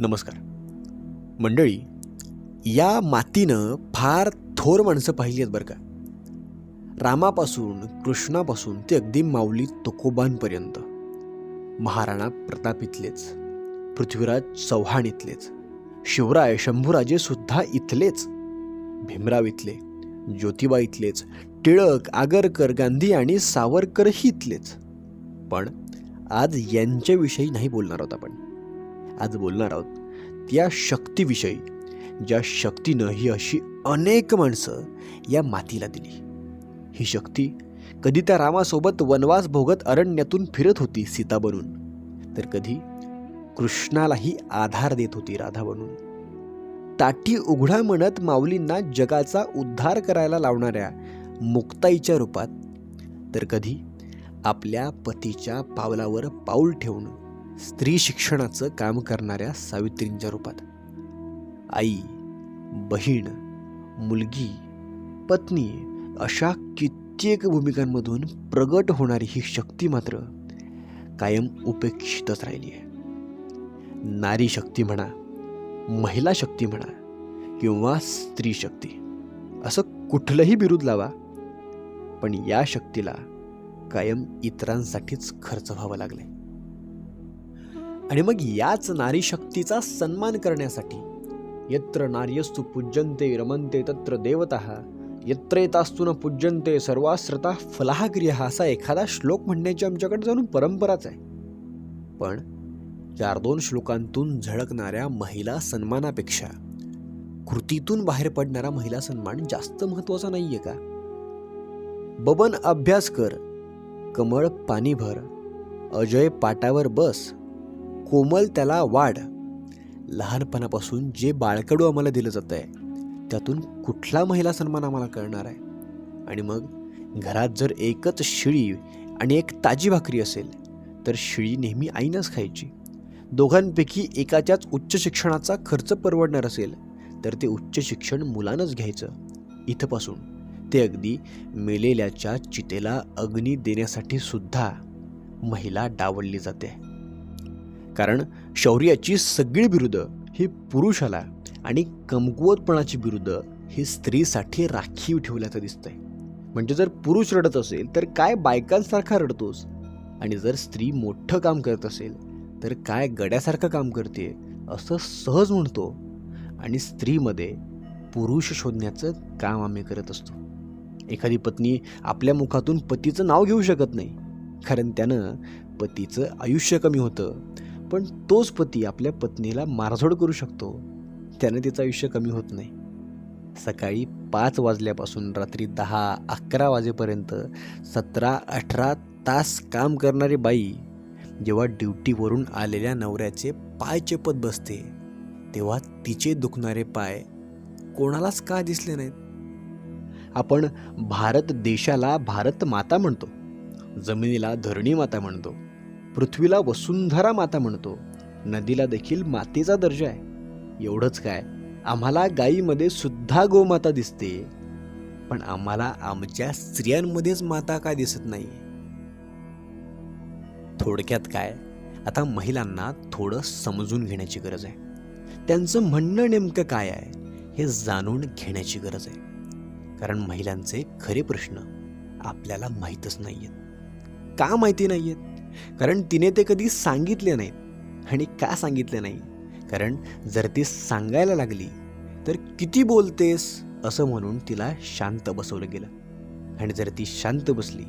नमस्कार. मंडळी या मातीनं फार थोर माणसं पाहिली आहेत बरं का. रामापासून कृष्णापासून ते अगदी माऊली तुकोबांपर्यंत. महाराणा प्रताप इथलेच पृथ्वीराज चव्हाण इथलेच शिवराय शंभूराजे सुद्धा इथलेच भीमराव इथले ज्योतिबा इथलेच टिळक आगरकर गांधी आणि सावरकरही इथलेच. पण आज यांच्याविषयी नाही बोलणार आहोत आपण. आज बोलणार आहोत. त्या शक्तीविषयी ज्या शक्तीनं ही अशी अनेक माणसं या मातीला दिली. ही शक्ती कधी त्या रामासोबत वनवास भोगत अरण्यातून फिरत होती सीता बनून तर कधी कृष्णालाही आधार देत होती राधा बनून. ताटी उघडा म्हणत माऊलींना जगाचा उद्धार करायला लावणाऱ्या मुक्ताईच्या रूपात तर कधी आपल्या पतीच्या पावलावर पाऊल ठेवणं स्त्री शिक्षणाचं काम करणाऱ्या सावित्रींच्या रूपात. आई बहीण मुलगी पत्नी अशा कित्येक भूमिकांमधून प्रगट होणारी ही शक्ती मात्र कायम उपेक्षितच राहिली आहे. नारी शक्ती म्हणा महिला शक्ती म्हणा किंवा स्त्री शक्ती असं कुठलंही बिरुद लावा पण या शक्तीला कायम इतरांसाठीच खर्च व्हावं लागले आणि मग याच नारी शक्तीचा सन्मान करण्यासाठी यत्र नार्यस्तु पूज्यन्ते रमन्ते तत्र देवतः यत्र येतास्तु न पूज्यन्ते सर्वाश्रता फलाहक्रिया असा एखादा श्लोक म्हणण्याची आमच्याकडे जाणून परंपराच आहे. पण चार दोन श्लोकांतून झळकणाऱ्या महिला सन्मानापेक्षा कृतीतून बाहेर पडणारा महिला सन्मान जास्त महत्त्वाचा नाहीये का? बबन अभ्यास कर. कमळ पाणी भर अजय पाटावर बस. कोमल त्याला वाढ. लहानपणापासून जे बाळकडू आम्हाला दिलं जात आहे त्यातून कुठला महिला सन्मान आम्हाला कळणार आहे? आणि मग घरात जर एकच शिळी आणि एक ताजी भाकरी असेल तर शिळी नेहमी आईनंच खायची. दोघांपैकी एकाच्याच उच्च शिक्षणाचा खर्च परवडणार असेल तर ते उच्च शिक्षण मुलानंच घ्यायचं. इथंपासून ते अगदी मेलेल्याच्या चितेला अग्नी देण्यासाठी सुद्धा महिला डावलली जाते. कारण शौर्याची सगळी बिरुदं ही पुरुषाला आणि कमकुवतपणाची बिरुदं ही स्त्रीसाठी राखीव ठेवल्याचं दिसतंय. म्हणजे जर पुरुष रडत असेल तर काय बायकांसारखा रडतोस? आणि जर स्त्री मोठं काम करत असेल तर काय गड्यासारखं काम करते असं सहज म्हणतो. आणि स्त्रीमध्ये पुरुष शोधण्याचं काम आम्ही करत असतो. एखादी पत्नी आपल्या मुखातून पतीचं नाव घेऊ शकत नाही कारण त्यानं पतीचं आयुष्य कमी होतं पण तोच पती आपल्या पत्नीला मारझोड करू शकतो. त्यानं तिचं आयुष्य कमी होत नाही. सकाळी पाच वाजल्यापासून रात्री दहा अकरा वाजेपर्यंत सतरा अठरा तास काम करणारी बाई जेव्हा ड्युटीवरून आलेल्या नवऱ्याचे पाय चेपत बसते तेव्हा तिचे दुखणारे पाय कोणालाच का दिसले नाहीत? आपण भारत देशाला भारत माता म्हणतो. जमिनीला धरणी माता म्हणतो. पृथ्वीला वसुंधरा माता म्हणतो. नदीला देखील मातेचा दर्जा आहे. एवढंच काय आम्हाला गायीमध्ये सुद्धा गोमाता दिसते. पण आम्हाला आमच्या स्त्रियांमध्येच माता काय दिसत नाही? थोडक्यात काय आता महिलांना थोडं समजून घेण्याची गरज आहे. त्यांचं म्हणणं नेमकं काय आहे हे जाणून घेण्याची गरज आहे. कारण महिलांचे खरे प्रश्न आपल्याला माहीतच नाही आहेत का माहिती नाही आहेत कारण तिने ते कधी सांगितले नाहीत आणि का सांगितले नाही? कारण जर ती सांगायला लागली तर किती बोलतेस? असं म्हणून तिला शांत बसवलं गेलं. आणि जर ती शांत बसली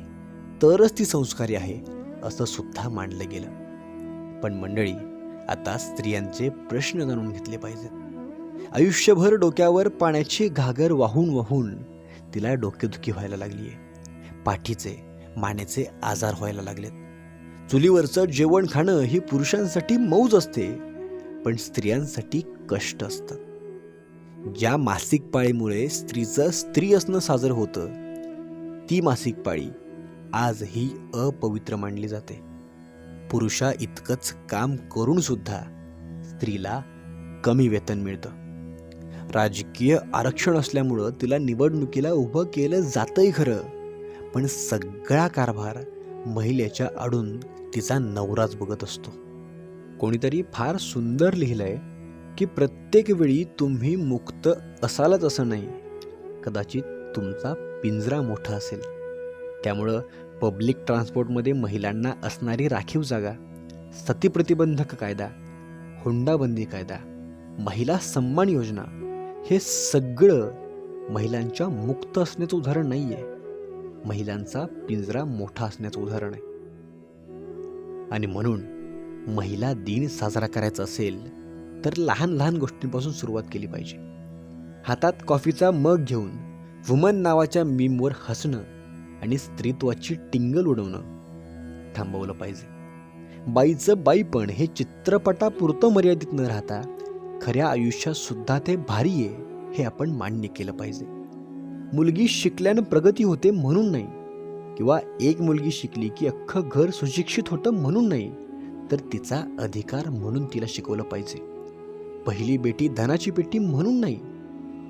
तरच ती संस्कारी आहे असं सुद्धा मांडलं गेलं. पण मंडळी आता स्त्रियांचे प्रश्न जाणून घेतले पाहिजेत. आयुष्यभर डोक्यावर पाण्याची घागर वाहून वाहून तिला डोकेदुखी व्हायला लागली आहे पाठीचे मानेचे आजार व्हायला लागलेत. चुलीवरचं जेवण खाणं ही पुरुषांसाठी मौज असते पण स्त्रियांसाठी कष्ट असतात. ज्या मासिक पाळीमुळे स्त्रीचं स्त्री असणं साजरं होतं ती मासिक पाळी आजही अपवित्र मानली जाते. पुरुषा इतकंच काम करून सुद्धा स्त्रीला कमी वेतन मिळतं. राजकीय आरक्षण असल्यामुळं तिला निवडणुकीला उभं केलं जातंही खरं पण सगळा कारभार महिलेच्या आडून तिचा नवराच बघत असतो. कोणीतरी फार सुंदर लिहिलंय की प्रत्येक वेळी तुम्ही मुक्त असालच असं नाही. कदाचित तुमचा पिंजरा मोठा असेल. त्यामुळं पब्लिक ट्रान्सपोर्टमध्ये महिलांना असणारी राखीव जागा सतीप्रतिबंधक कायदा हुंडाबंदी कायदा महिला सन्मान योजना हे सगळं महिलांच्या मुक्त असण्याचं उदाहरण नाही आहे महिलांचा पिंजरा मोठा असण्याचं उदाहरण आहे. आणि म्हणून महिला दिन साजरा करायचा असेल तर लहान लहान गोष्टींपासून सुरुवात केली पाहिजे. हातात कॉफीचा मग घेऊन वुमन नावाच्या मीमवर हसणं आणि स्त्रीत्वाची टिंगल उडवणं थांबवलं पाहिजे. बाईचं बाईपण हे चित्रपटापुरतं मर्यादित न राहता खऱ्या आयुष्यात सुद्धा ते भारी आहे हे आपण मान्य केलं पाहिजे. मुलगी शिकल्यानं प्रगती होते म्हणून नाही. किंवा एक मुलगी शिकली की अख्खं घर सुशिक्षित होतं म्हणून नाही तर तिचा अधिकार म्हणून तिला शिकवलं पाहिजे. पहिली बेटी धनाची पेटी म्हणून नाही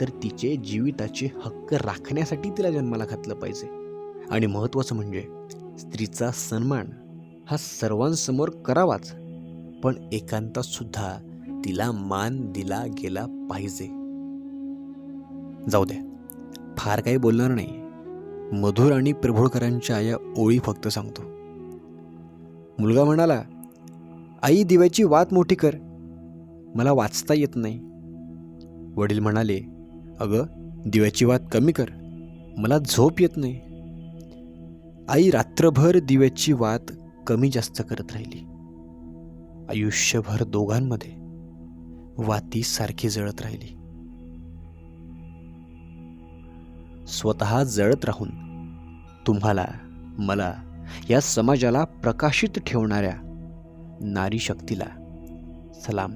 तर तिचे जीविताचे हक्क राखण्यासाठी तिला जन्माला घातलं पाहिजे. आणि महत्त्वाचं म्हणजे स्त्रीचा सन्मान हा सर्वांसमोर करावाच पण एकांतासुद्धा तिला मान दिला गेला पाहिजे. जाऊ द्या. फार काही बोलणार नाही. मधुर आणि प्रभुळकरांच्या या ओळी फक्त सांगतो. मुलगा म्हणाला आई दिव्याची वात मोठी कर. मला वाचता येत नाही. वडील म्हणाले अगं दिव्याची वात कमी कर. मला झोप येत नाही. आई रात्रभर दिव्याची वात कमी जास्त करत राहिली. आयुष्यभर दोघांमध्ये वाती सारखी जळत राहिली. स्वतः जळत राहून. तुम्हाला मला या समाजाला प्रकाशित ठेवणाऱ्या नारी शक्तीला सलाम.